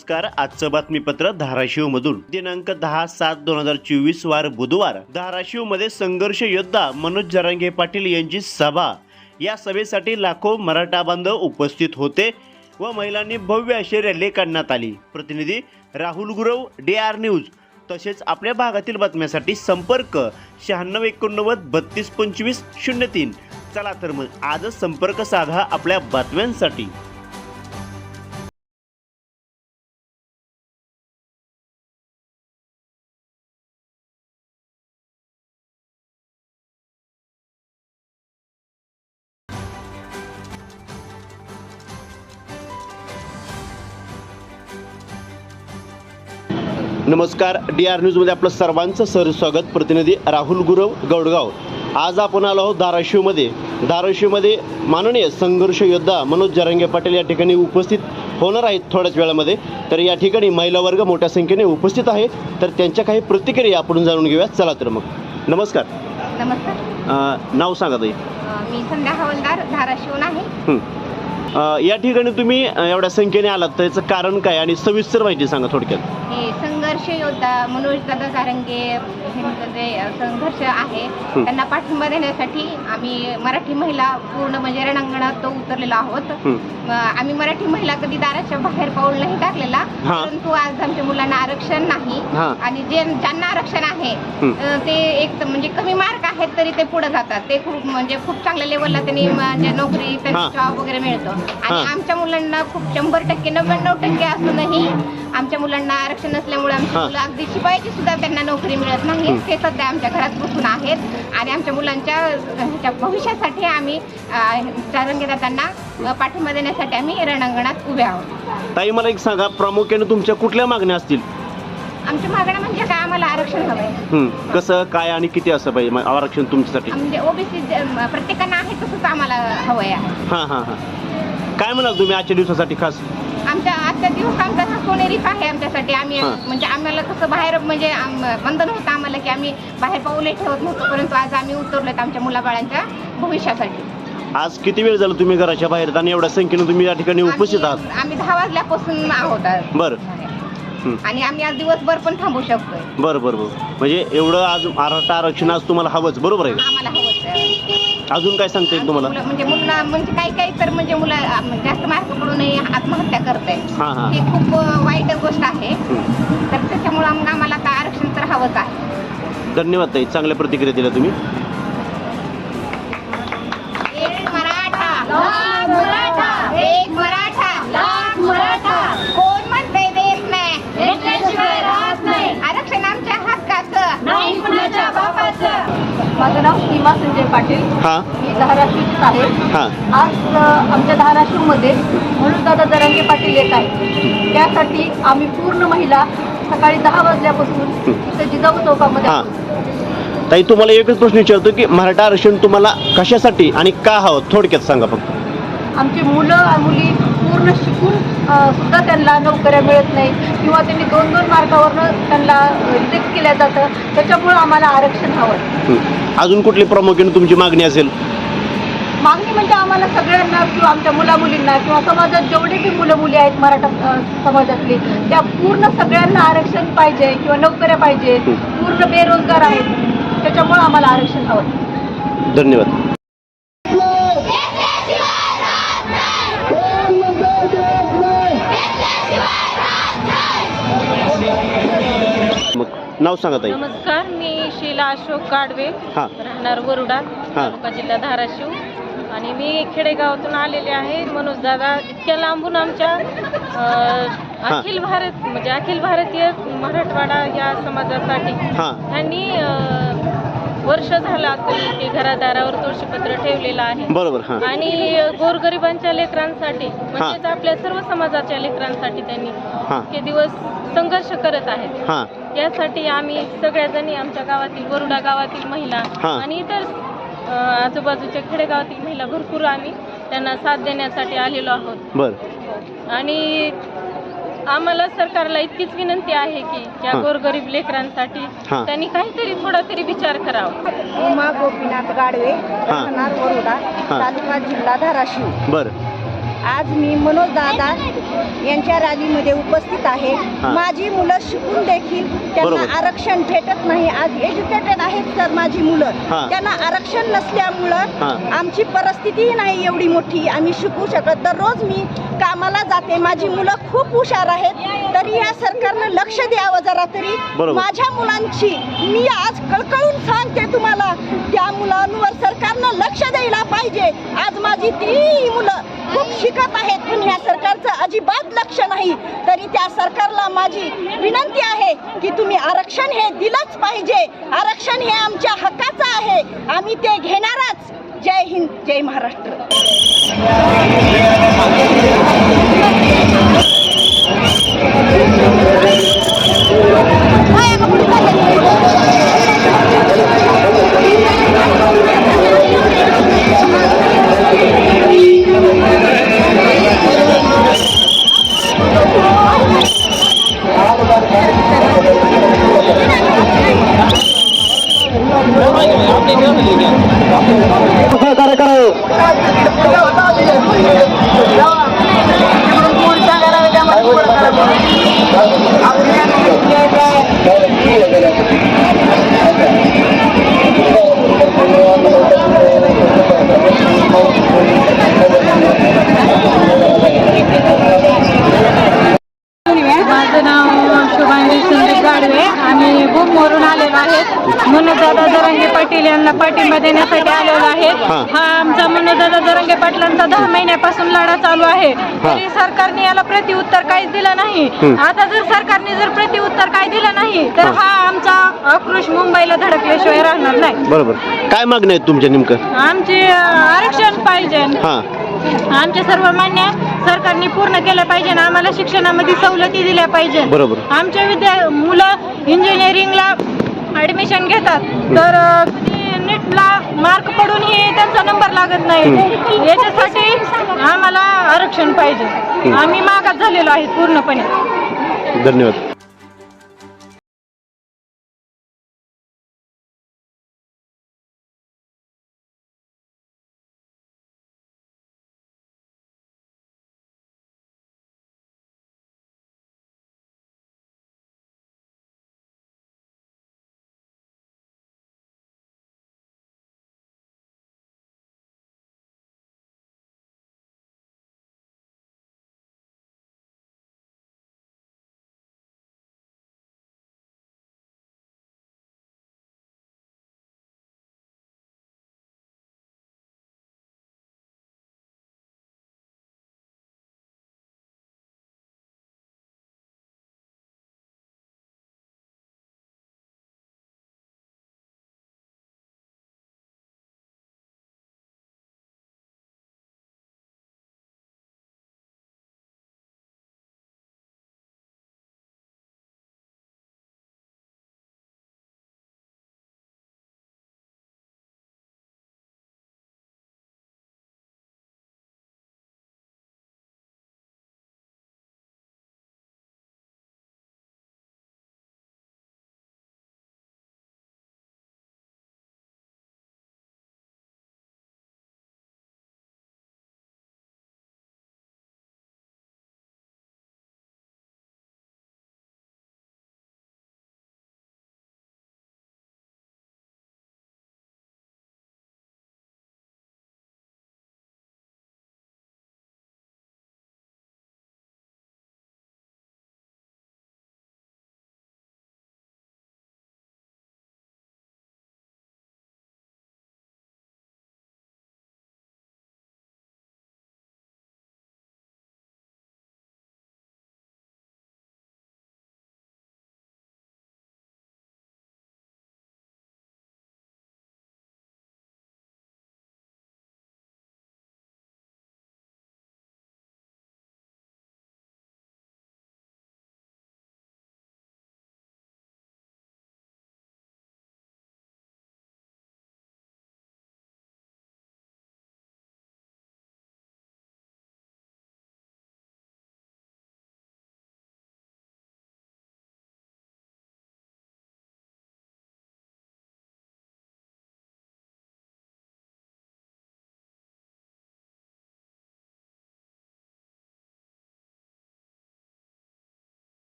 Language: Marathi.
नमस्कार आजचं बातमीपत्र धाराशिव मधून दिनांक दहा सात दोन हजार चोवीस वार बुधवार. धाराशिवमध्ये संघर्ष योद्धा मनोज जरांगे पाटील यांची सभा. या सभेसाठी लाखो मराठा बांधव उपस्थित होते व महिलांनी भव्य अशी रॅली काढण्यात आली. प्रतिनिधी Rahul Gurav D R news. तसेच आपल्या भागातील बातम्यांसाठी संपर्क शहाण्णव एकोणनव्वद बत्तीस पंचवीस शून्य तीन. चला तर मग आजच संपर्क साधा आपल्या बातम्यांसाठी. नमस्कार. डी आर न्यूजमध्ये आपलं सर्वांचं सर स्वागत प्रतिनिधी राहुल गुरव गौडगाव. आज आपण आलो आहोत धाराशिवमध्ये. धाराशिवमध्ये माननीय संघर्ष योद्धा मनोज जरांगे पाटील या ठिकाणी उपस्थित होणार आहेत थोड्याच वेळामध्ये. तर या ठिकाणी महिला वर्ग मोठ्या संख्येने उपस्थित आहे. तर त्यांच्या काही प्रतिक्रिया आपण जाणून घेऊया चला तर मग. नमस्कार. नमस्कार. अं, नाव सांगा ताई. अ, मी संध्या हवलदार धाराशिवून आहे. हं. अं, या ठिकाणी तुम्ही अं, एवढ्या संख्येने आलात. तर याचं कारण काय? आणि सविस्तर माहिती सांगा थोडक्यात. हे संघर्ष योद्धा मनोज दादा जारंगे यांचं जे संघर्ष आहे. त्यांना पाठिंबा देण्यासाठी आम्ही मराठी महिला पूर्ण म्हणजे रणांगणात उतरलेलो आहोत आम्ही मराठी महिला कधी दाराच्या बाहेर पाऊल नाही टाकलेला. परंतु आज आमच्या मुलांना आरक्षण नाही. आणि जे ज्यांना आरक्षण आहे ते एक म्हणजे कमी मार्क आहेत तरी ते पुढे जातात ते खूप म्हणजे खूप चांगल्या लेवलला त्यांनी म्हणजे नोकरी. त्यांनी जॉब वगैरे मिळतो. आणि आमच्या मुलांना खूप शंभर टक्के नव्याण्णव टक्के असूनही आमच्या मुलांना आरक्षण नसल्यामुळे आमची हा. मुलं अगदी शिपायाची सुद्धा त्यांना नोकरी मिळत नाही. हं. ते सध्या आमच्या घरात बसून आहेत. आणि आमच्या मुलांच्या ह्याच्या भविष्यासाठी आम्ही दादांना पाठिंबा देण्यासाठी आम्ही रणांगणात उभे आहोत. ताई मला एक सांगा प्रामुख्याने तुमच्या कुठल्या मागण्या असतील? आमच्या मागण्या म्हणजे काय? आम्हाला आरक्षण हवं आहे हं. कसं काय आणि किती असं पाहिजे? मग आरक्षण तुमच्यासाठी. म्हणजे ओबीसी प्रत्येकांना आहे तसंच आम्हाला हवं आहे. हां हां हां. काय म्हणाल तुम्ही आजच्या दिवसासाठी खास? आमच्या आजच्या दिवस आमचा हा सोनेरीच आहे आमच्यासाठी आम्ही हा. म्हणजे आम्हाला कसं बाहेर म्हणजे आम- बंधन होतं आम्हाला की आम्ही बाहेर पाऊलही ठेवत नव्हतो परंतु आज आम्ही उतरलोत आमच्या मुलाबाळांच्या भविष्यासाठी आज किती वेळ झाला तुम्ही घराच्या बाहेर आणि एवढ्या संख्येने तुम्ही या ठिकाणी उपस्थित आहात आम्ही दहा वाजल्यापासून आहोत आज. बरं. हं. आणि आम्ही आज दिवसभर पण थांबू शकतोय बरं बरं बरं म्हणजे एवढं आज मराठा आरक्षण आज तुम्हाला हवंच बरोबर आहे आम्हाला हवंच आहे. अजून काय सांगता येईल तुम्हाला? मुलं- म्हणजे मुलं म्हणजे काही काही तर म्हणजे मुलं आम- जास्त मार्क पडूनही आत्महत्या करते हां हां. ही खूप अ, वाईट गोष्ट आहे. हं. तर त्याच्यामुळं मग आम्हाला आरक्षण तर हवंच आहे. धन्यवाद ताई. चांगल्या प्रतिक्रिया दिल्या तुम्ही. माझं नाव सीमा संजय पाटील. हां. मी धाराशिवचीच आहे. हां. आज अ, आमच्या धाराशिवमध्ये म्हणून दादा जरांगे पाटील येत आहेत. त्यासाठी आम्ही पूर्ण महिला सकाळी दहा वाजल्यापासून इथं जिजाऊ चौकामध्ये हां. आहोत. ताई तुम्हाला एकच प्रश्न विचारतो की मराठा आरक्षण तुम्हाला कशासाठी आणि का हवं? थोडक्यात सांगा फक्त. आमची मुलं आणि मुली पूर्ण शिकून अ, सुद्धा त्यांना नोकऱ्या मिळत नाही किंवा त्यांनी दोन दोन मार्कावरनं त्यांना रिजेक्ट केलं जातं. त्याच्यामुळं आम्हाला आरक्षण हवं. आहे. हं. अजून कुठली प्रामुख्याने तुमची मागणी असेल? मागणी म्हणजे आम्हाला सगळ्यांना किंवा आमच्या मुला मुलींना किंवा समाजात जेवढे बी मुलं मुली आहेत मराठा समाजातली त्या पूर्ण सगळ्यांना आरक्षण पाहिजे किंवा नोकऱ्या पाहिजे. पूर्ण बेरोजगार आहेत. त्याच्यामुळे आम्हाला आरक्षण हवं. धन्यवाद. नाव सांगा ताई. नमस्कार मी शीला अशोक गाडवे. हां. राहणार वरुडा. तालुका जिल्हा धाराशिव. आणि मी खेडेगावातून आलेले आहे. मनोज दादा इतक्या लांबून आमच्या अ, अखिल भारत म्हणजे अखिल भारतीय मराठवाडा या समाजासाठी. हां. त्यांनी अ, वर्ष झालं असेल की घरादारावर तुळशीपत्र ठेवलेलं आहे. बरोबर हां. आणि गोरगरिबांच्या लेकरांसाठी म्हणजेच आपल्या सर्व समाजाच्या लेकरांसाठी त्यांनी हां. इतके दिवस संघर्ष करत आहेत. हां. यासाठी आम्ही सगळ्याजणी आमच्या गावातील वरुडा गावातील महिला हा. आणि इतर अ, आजूबाजूच्या खेडेगावातील महिला भरपूर आम्ही त्यांना साथ देण्यासाठी आलेलो आहोत बरं आणि आम्हाला सरकारला इतकीच विनंती आहे की या हा. गोरगरीब लेकरांसाठी हा. त्यांनी काहीतरी थोडा तरी विचार करावा उमा गोपीनाथ गाडवे राहणार वरोडा. तालुका जिल्हा धाराशिव बरं आज मी मनोज दादा यांच्या रॅलीमध्ये उपस्थित आहे हा. माझी मुलं शिकून देखील त्यांना बरोबर. आरक्षण भेटत नाही आज एज्युकेटेड आहेत सर माझी मुलं. त्यांना आरक्षण नसल्यामुळं. आमची परिस्थितीही नाही एवढी मोठी आम्ही शिकू शकत दररोज मी कामाला जाते माझी मुलं खूप हुशार आहेत तरी या सरकारनं लक्ष द्यावं जरा तरी बरोबर. माझ्या मुलांची मी आज कळकळून सांगते तुम्हाला त्या मुलांवर सरकारनं लक्ष द्यायला पाहिजे आज माझी ती मुलं खूप शिकत आहेत. पण ह्या सरकारचं अजिबात लक्ष नाही. तरी त्या सरकारला माझी विनंती आहे की तुम्ही आरक्षण हे दिलंच पाहिजे. आरक्षण हे आमच्या हक्काचं आहे. आम्ही ते घेणारच. जय हिंद जय महाराष्ट्र. माझं पाठिंबा देण्यासाठी आलेलो आहेत. हा. हा आमचा मनोजदादा जरंगे पाटलांचा दहा महिन्यापासून लढा चालू आहे. तरी सरकारने याला प्रतिउत्तर काहीच दिलं नाही. आता जर सरकारने जर प्रतिउत्तर काय दिलं नाही तर हा. हा आमचा आक्रोश मुंबईला धडकल्याशिवाय राहणार नाही. बरोबर. काय मागणी आहेत तुमच्या नेमकं? आमचे अं, आरक्षण पाहिजे. हां. आमचे सर्व मान्य सरकारने पूर्ण केलं पाहिजे आणि आम्हाला शिक्षणामध्ये सवलती दिल्या पाहिजे. बरोबर. आमच्या विद्या मुलं इंजिनिअरिंगला ऍडमिशन घेतात. तर अ, नीटला मार्क पडूनही त्यांचा नंबर लागत नाही. याच्यासाठी आम्हाला आरक्षण पाहिजे. आम्ही मागास झालेलो आहे पूर्णपणे. धन्यवाद.